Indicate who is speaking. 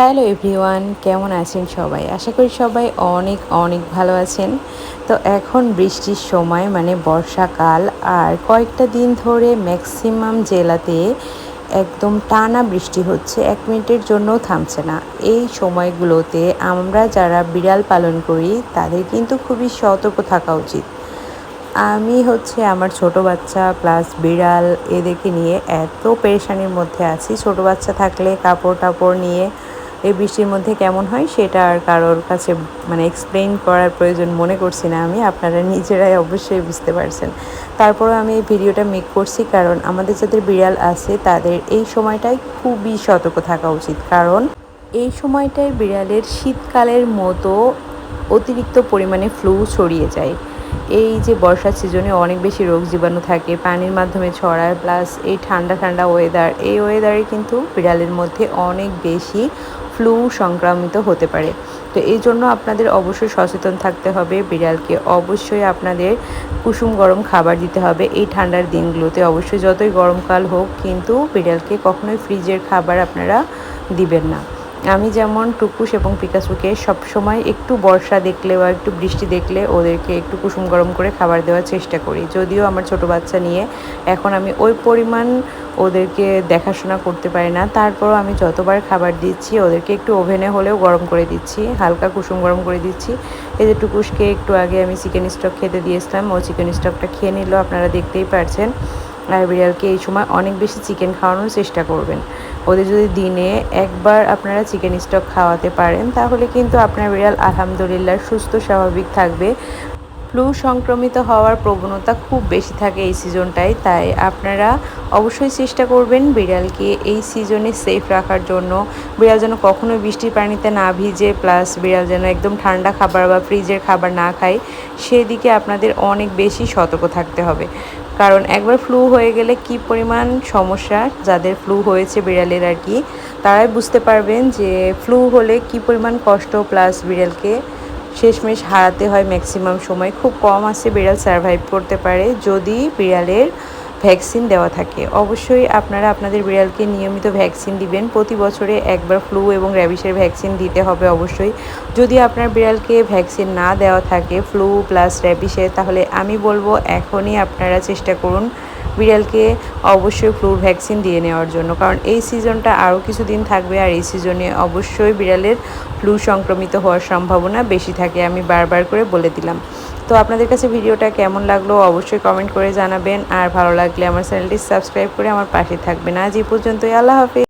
Speaker 1: Hello everyone, কেমন আছেন সবাই? আশা করি সবাই অনেক অনেক ভালো আছেন। তো এখন বৃষ্টির সময় মানে বর্ষাকাল, আর কয়েকটা দিন ধরে ম্যাক্সিমাম জেলাতে একদম টানা বৃষ্টি হচ্ছে, এক মিনিটের জন্যও থামছে না। এই সময়গুলোতে আমরা যারা বিড়াল পালন করি, তাদের কিন্তু খুবই সতর্ক থাকা উচিত। আমি হচ্ছে আমার ছোট বাচ্চা প্লাস বিড়াল, এদেরকে নিয়ে এত পেরেশানির মধ্যে আছি। ছোট বাচ্চা থাকলে কাপড় টাপড় নিয়ে এই বৃষ্টির মধ্যে কেমন হয় সেটা আর কারোর কাছে মানে এক্সপ্লেইন করার প্রয়োজন মনে করছি না আমি, আপনারা নিজেরাই অবশ্যই বুঝতে পারছেন। তারপরও আমি এই ভিডিওটা মেক করছি কারণ আমাদের যাদের বিড়াল আছে তাদের এই সময়টাই খুবই সতর্ক থাকা উচিত। কারণ এই সময়টায় বিড়ালের শীতকালের মতো অতিরিক্ত পরিমাণে ফ্লু ছড়িয়ে যায়। এই যে বর্ষার সিজনে অনেক বেশি রোগ জীবাণু থাকে, পানির মাধ্যমে ছড়ায় প্লাস এই ঠান্ডা ঠান্ডা ওয়েদার এই ওয়েদারে কিন্তু বিড়ালের মধ্যে অনেক বেশি ফ্লু সংক্রামিত হতে পারে। তো এই জন্য আপনাদের অবশ্যই সচেতন থাকতে হবে। বিড়ালকে অবশ্যই আপনাদের কুসুম গরম খাবার দিতে হবে। এই ঠান্ডার দিনগুলোতে অবশ্যই যতই গরমকাল হোক, কিন্তু বিড়ালকে কখনোই ফ্রিজের খাবার আপনারা দিবেন না। আমি যেমন টুকুস এবং পিকাসুকে সবসময় একটু বর্ষা দেখলে বা একটু বৃষ্টি দেখলে ওদেরকে একটু কুসুম গরম করে খাবার দেওয়ার চেষ্টা করি। যদিও আমার ছোট বাচ্চা নিয়ে এখন আমি ওই পরিমাণ ওদেরকে দেখাশোনা করতে পারি না। তারপরও আমি যতবার খাবার দিচ্ছি, ওদেরকে একটু ওভেনে হলেও গরম করে দিচ্ছি, হালকা কুসুম গরম করে দিচ্ছি। এই যে টুকুসকে একটু আগে আমি চিকেন স্টক খেতে দিয়েছিলাম, ও চিকেন স্টকটা খেয়ে নিল, আপনারা দেখতেই পারছেন। আর বিড়ালকে এই সময় অনেক বেশি চিকেন খাওয়ানোর চেষ্টা করবেন। ওদের যদি দিনে একবার আপনারা চিকেন স্টক খাওয়াতে পারেন, তাহলে কিন্তু আপনার বিড়াল আলহামদুলিল্লাহ সুস্থ, স্বাভাবিক থাকবে। ফ্লু সংক্রমিত হওয়ার প্রবণতা খুব বেশি থাকে এই সিজনটায় তাই আপনারা অবশ্যই চেষ্টা করবেন বিড়ালকে এই সিজনে সেফ রাখার জন্য। বিড়াল যেন কখনোই বৃষ্টির পানিতে না ভিজে প্লাস বিড়াল যেন একদম ঠান্ডা খাবার বা ফ্রিজের খাবার না খায়, সেদিকে আপনাদের অনেক বেশি সতর্ক থাকতে হবে। কারণ একবার ফ্লু হয়ে গেলে কি পরিমাণ সমস্যা, যাদের ফ্লু হয়েছে বিড়ালের আর কি, তারাই বুঝতে পারবেন যে ফ্লু হলে কি পরিমাণ কষ্ট প্লাস বিড়ালকে শেষমেশ হারাতে হয় ম্যাক্সিমাম সময়। খুব কম আছে বিড়াল সার্ভাইভ করতে পারে যদি বিড়ালের ভ্যাকসিন দেওয়া থাকে। অবশ্যই আপনারা আপনাদের বিড়ালকে নিয়মিত ভ্যাকসিন দিবেন। প্রতি বছরে একবার ফ্লু এবং র্যাবিসের ভ্যাকসিন দিতে হবে অবশ্যই। যদি আপনার বিড়ালকে ভ্যাকসিন না দেওয়া থাকে ফ্লু প্লাস র্যাবিসের তাহলে আমি বলব এখনই আপনারা চেষ্টা করুন বিড়ালকে অবশ্যই ফ্লুর ভ্যাকসিন দিয়ে নেওয়ার জন্য। কারণ এই সিজনটা আরও কিছুদিন থাকবে আর এই সিজনে অবশ্যই বিড়ালের ফ্লু সংক্রমিত হওয়ার সম্ভাবনা বেশি থাকে, আমি বারবার করে বলে দিলাম। তো আপনাদের কাছে ভিডিওটা কেমন লাগল অবশ্যই কমেন্ট করে জানাবেন। আর ভালো লাগলে আমার চ্যানেলটি সাবস্ক্রাইব করে আমার পাশে থাকবেন। আজ এই পর্যন্তই, আল্লাহ হাফিজ।